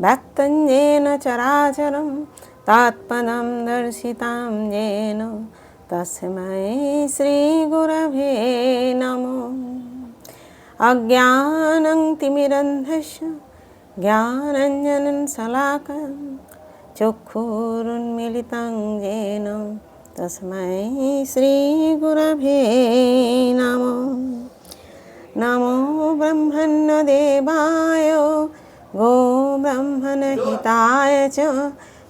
व्यक्तं येन चराचरं तात्पदं दर्शितां येन तस्मै श्रीगुरवे नमो अज्ञानं तिमिरन्धस्य ज्ञानञ्जनं शलाकं चक्षुरुन्मिलितं येन तस्मै श्रीगुरवे नमः नमो ब्रह्मण्यदेवाय गो জগদ্ধাতায় চ,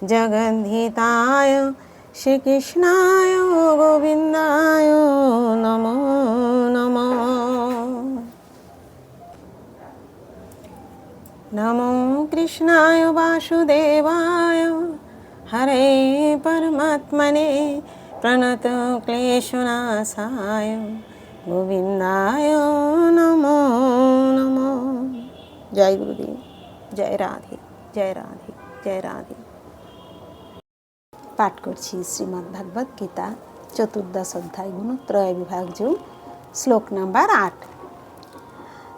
জগদ্ধিতায় শ্রীকৃষ্ণায় গোবিন্দায় নমো নমো। নমো কৃষ্ণায় বাসুদেবায়। হরে পরমাত্মনে প্রণত ক্লেশনাশায়। গোবিন্দায় নমো নমো। জয় গুরুদেব, জয় রাধে জয় রাধে। জয় রাধে পাঠ করছি শ্রীমদ্ ভাগবত গীতা চতুর্দশ অধ্যায় গুণত্রয় বিভাগ যোগ শ্লোক নাম্বার আট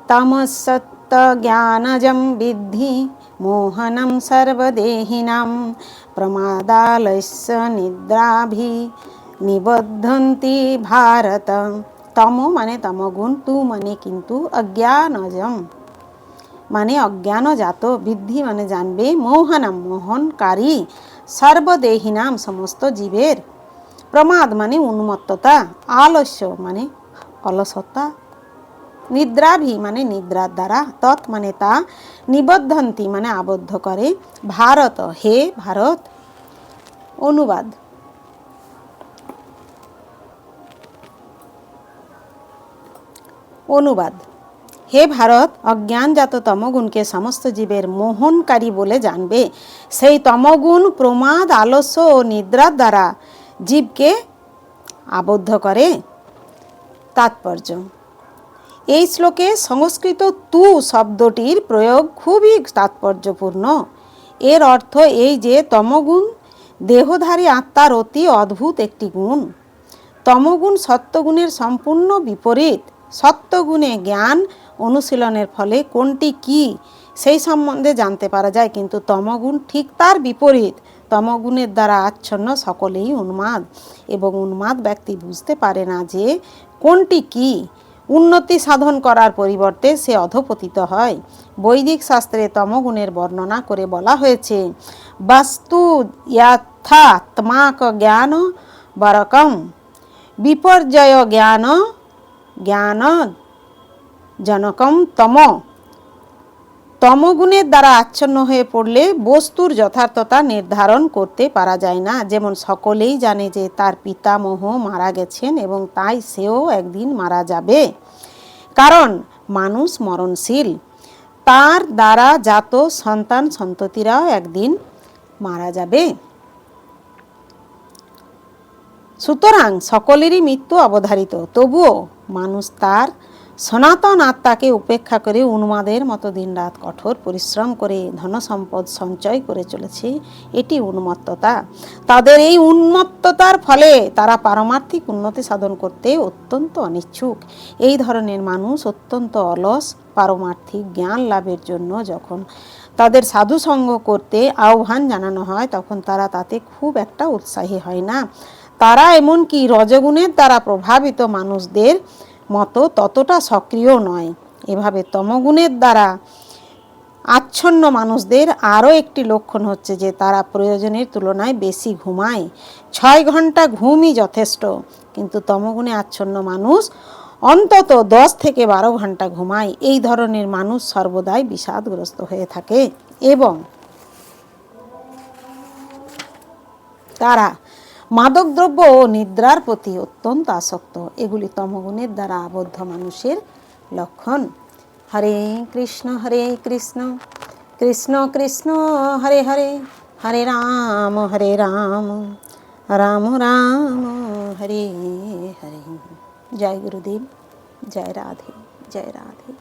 তমসত্ত জ্ঞানজম বিদ্ধি মোহনম সর্বদেহিনাম প্রমাদালস্য নিদ্রাভি নিবদ্ধন্তি ভারত তম মানে তমগুণ তু মানে কিন্তু অজ্ঞানজম মানে অজ্ঞানজাত বৃদ্ধি মানে জানবে মোহনাম মোহনকারী, সর্বদেহিনাম সমস্ত জীবের। প্রমাদ মানে উন্মত্ততা, আলস্য মানে অলসতা। নিদ্রাভি মানে নিদ্রার দ্বারা, তৎ মানে তা, নিবদ্ধন্তি মানে আবদ্ধ করে। ভারত, হে ভারত। অনুবাদ। অনুবাদ। হে ভারত অজ্ঞানজাত তমগুণকে সমস্ত জীবের মোহনকারী বলে জানবে। সেই তমগুণ প্রমাদ, আলস্য ও নিদ্রার দ্বারা জীবকে আবদ্ধ করে। তাৎপর্য। এই শ্লোকে সংস্কৃত তু শব্দটির প্রয়োগ খুবই তাৎপর্যপূর্ণ। এর অর্থ এই যে তমগুণ দেহধারী আত্মার অতি অদ্ভুত একটি গুণ। তমগুণ সত্যগুণের সম্পূর্ণ বিপরীত। সত্যগুণে জ্ঞান অনুশীলনের ফলে কোনটি কি সেই সম্বন্ধে জানতে পারা যায়, কিন্তু তমগুণ ঠিক তার বিপরীত। তমগুণের দ্বারা আচ্ছন্ন সকলেই উন্মাদ এবং উন্মাদ ব্যক্তি বুঝতে পারে না যে কোনটি কি। উন্নতি সাধন করার পরিবর্তে সে অধপতিত হয়। বৈদিক শাস্ত্রে তমগুণের বর্ণনা করে বলা হয়েছে, বাস্তু জ্ঞান বরকম, বিপর্যয় জ্ঞান জ্ঞান জনকম তম। তমগুণের দ্বারা আচ্ছন্ন হয়ে পড়লে বস্তুর যথার্থতা নির্ধারণ করতে পারা যায় না। যেমন সকলেই জানে যে তার পিতামহ মারা গেছেন এবং তাই সেও একদিন মারা যাবে। কারণ মানুষ মরণশীল। তার দ্বারা জাত সন্তান সন্ততিরাও একদিন মারা যাবে। সুতরাং সকলেরই মৃত্যু অবধারিত। তবুও মানুষ তার সনাতন আত্মাকে উপেক্ষা করে উন্মাদের মতো দিনরাত কঠোর পরিশ্রম করে ধনসম্পদ সঞ্চয় করে চলেছে, এটি উন্মত্ততা। তাদের এই উন্মত্ততার ফলে তারা পারমার্থিক উন্নতি সাধন করতে অত্যন্ত অনিচ্ছুক। এই ধরনের মানুষ অত্যন্ত অলস, পারমার্থিক জ্ঞান লাভের জন্য যখন তাদের সাধুসঙ্গ করতে আহ্বান জানানো হয়, তখন তারা তাতে খুব একটা উৎসাহী হয় না। তারা এমনকি রজগুণের দ্বারা প্রভাবিত মানুষদের মতো ততটা সক্রিয় নয়। এভাবে তমগুণের দ্বারা আচ্ছন্ন মানুষদের আরও একটি লক্ষণ হচ্ছে যে তারা প্রয়োজনের তুলনায় বেশি ঘুমায়। ছয় ঘণ্টা ঘুমই যথেষ্ট, কিন্তু তমগুণে আচ্ছন্ন মানুষ অন্তত দশ থেকে বারো ঘণ্টা ঘুমায়। এই ধরনের মানুষ সর্বদাই বিষাদগ্রস্ত হয়ে থাকে এবং তারা মাদকদ্রব্য ও নিদ্রার প্রতি অত্যন্ত আসক্ত। এগুলি তমগুণের দ্বারা আবদ্ধ মানুষের লক্ষণ। হরে কৃষ্ণ হরে কৃষ্ণ কৃষ্ণ কৃষ্ণ, হরে হরে হরে রাম হরে রাম রাম রাম, হরে হরে। জয় গুরুদেব, জয় রাধে জয় রাধে।